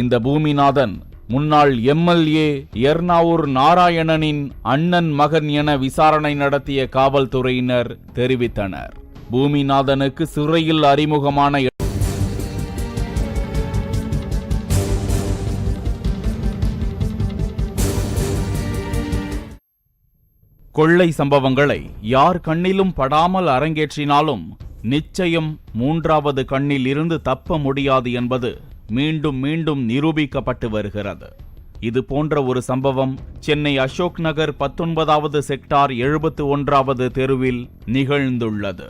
இந்த பூமிநாதன் முன்னாள் எம்எல்ஏ எர்ணாவூர் நாராயணனின் அண்ணன் மகன் என விசாரணை நடத்திய காவல்துறையினர் தெரிவித்தனர். பூமிநாதனுக்கு சிறையில் அறிமுகமான கொள்ளை சம்பவங்களை யார் கண்ணிலும் படாமல் அரங்கேற்றினாலும் நிச்சயம் மூன்றாவது கண்ணில் இருந்து தப்ப முடியாது என்பது மீண்டும் மீண்டும் நிரூபிக்கப்பட்டு வருகிறது. இது போன்ற ஒரு சம்பவம் சென்னை அசோக் நகர் பத்தொன்பதாவது செக்டார் எழுபத்து ஒன்றாவது தெருவில் நிகழ்ந்துள்ளது.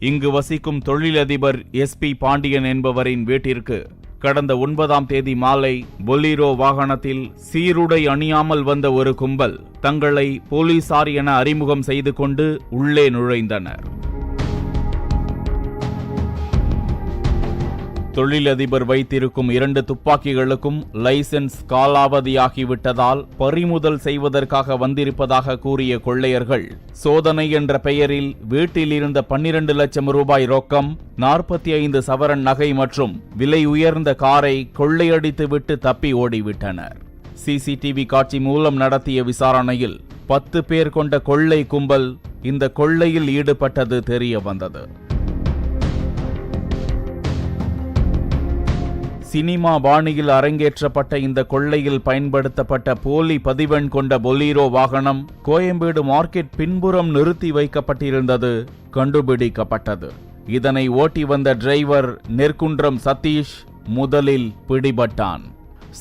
இங்கு வசிக்கும் தொழிலதிபர் எஸ்பி பாண்டியன் என்பவரின் வீட்டிற்கு கடந்த ஒன்பதாம் தேதி மாலை பொலிரோ வாகனத்தில் சீருடை அணியாமல் வந்த ஒரு கும்பல் தங்களை போலீசார் என அறிமுகம் செய்து கொண்டு உள்ளே நுழைந்தனர். தொழிலதிபர் வைத்திருக்கும் இரண்டு துப்பாக்கிகளுக்கும் லைசென்ஸ் காலாவதியாகிவிட்டதால் பறிமுதல் செய்வதற்காக வந்திருப்பதாக கூறிய கொள்ளையர்கள் சோதனை என்ற பெயரில் வீட்டில் இருந்த பன்னிரண்டு லட்சம் ரூபாய் ரொக்கம் நாற்பத்தி ஐந்து சவரன் நகை மற்றும் விலை உயர்ந்த காரை கொள்ளையடித்துவிட்டு தப்பி ஓடிவிட்டனர். சிசிடிவி காட்சி மூலம் நடத்திய விசாரணையில் பத்து பேர் கொண்ட கொள்ளை கும்பல் இந்த கொள்ளையில் ஈடுபட்டது தெரிய வந்தது. சினிமா பாணியில் அரங்கேற்றப்பட்ட இந்த கொள்ளையில் பயன்படுத்தப்பட்ட போலி பதிவெண் கொண்ட பொலீரோ வாகனம் கோயம்பேடு மார்க்கெட் பின்புறம் நிறுத்தி வைக்கப்பட்டிருந்தது கண்டுபிடிக்கப்பட்டது. இதனை ஓட்டி வந்த டிரைவர் நெற்குன்றம் சதீஷ் முதலில் பிடிபட்டான்.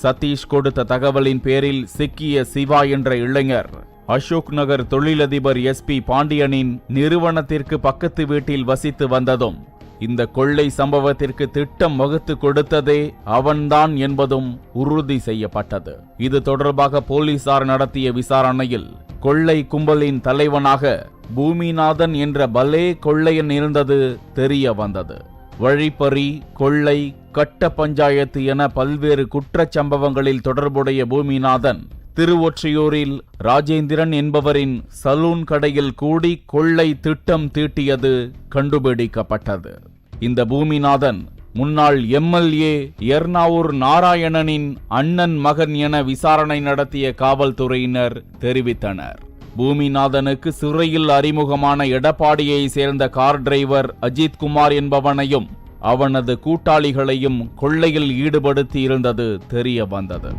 சதீஷ் கொடுத்த தகவலின் பேரில் சிக்கிய சிவா என்ற இளைஞர் அசோக் நகர் தொழிலதிபர் எஸ்பி பாண்டியனின் நிறுவனத்திற்கு பக்கத்து வீட்டில் வசித்து வந்ததும் இந்த கொள்ளை சம்பவத்திற்கு திட்டம் வகுத்து கொடுத்ததே அவன்தான் என்பதும் உறுதி செய்யப்பட்டது. இது தொடர்பாக போலீசார் நடத்திய விசாரணையில் கொள்ளை கும்பலின் தலைவனாக பூமிநாதன் என்ற பலே கொள்ளையன் இருந்தது தெரிய வந்தது. வழிப்பறி கொள்ளை கட்ட பஞ்சாயத்து என பல்வேறு குற்றச் சம்பவங்களில் தொடர்புடைய பூமிநாதன் திருவொற்றியூரில் ராஜேந்திரன் என்பவரின் சலூன் கடையில் கூடி கொள்ளை திட்டம் தீட்டியது கண்டுபிடிக்கப்பட்டது. இந்த பூமிநாதன் முன்னாள் எம்எல்ஏ எர்ணாவூர் நாராயணனின் அண்ணன் மகன் என விசாரணை நடத்திய காவல்துறையினர் தெரிவித்தனர். பூமிநாதனுக்கு சிறையில் அறிமுகமான எடப்பாடியை சேர்ந்த கார் டிரைவர் அஜித்குமார் என்பவனையும் அவனது கூட்டாளிகளையும் கொள்ளையில் ஈடுபடுத்தி இருந்தது தெரிய வந்தது.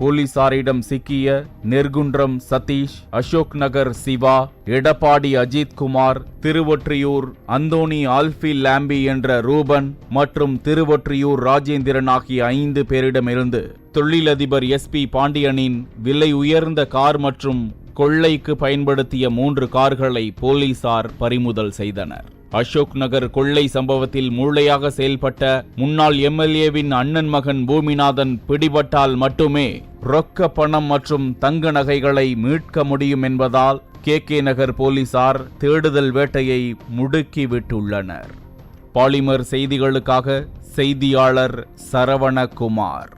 போலீசாரிடம் சிக்கிய நெர்குன்றம் சதீஷ் அசோக் நகர் சிவா எடப்பாடி அஜித்குமார் திருவொற்றியூர் அந்தோனி ஆல்பி லாம்பி என்ற ரூபன் மற்றும் திருவொற்றியூர் ராஜேந்திரன் ஆகிய ஐந்து பேரிடமிருந்து தொழிலதிபர் எஸ்பி பாண்டியனின் விலை உயர்ந்த கார் மற்றும் கொள்ளைக்கு பயன்படுத்திய மூன்று கார்களை போலீசார் பறிமுதல் செய்தனர். அசோக் நகர் கொள்ளை சம்பவத்தில் மூளையாக செயல்பட்ட முன்னாள் எம்எல்ஏவின் அண்ணன் மகன் பூமிநாதன் பிடிபட்டால் மட்டுமே ரொக்க பணம் மற்றும் தங்க நகைகளை மீட்க முடியும் என்பதால் கே கே நகர் போலீசார் தேடுதல் வேட்டையை முடுக்கிவிட்டுள்ளனர் பாலிமர் செய்திகளுக்காக செய்தியாளர் சரவணகுமார்.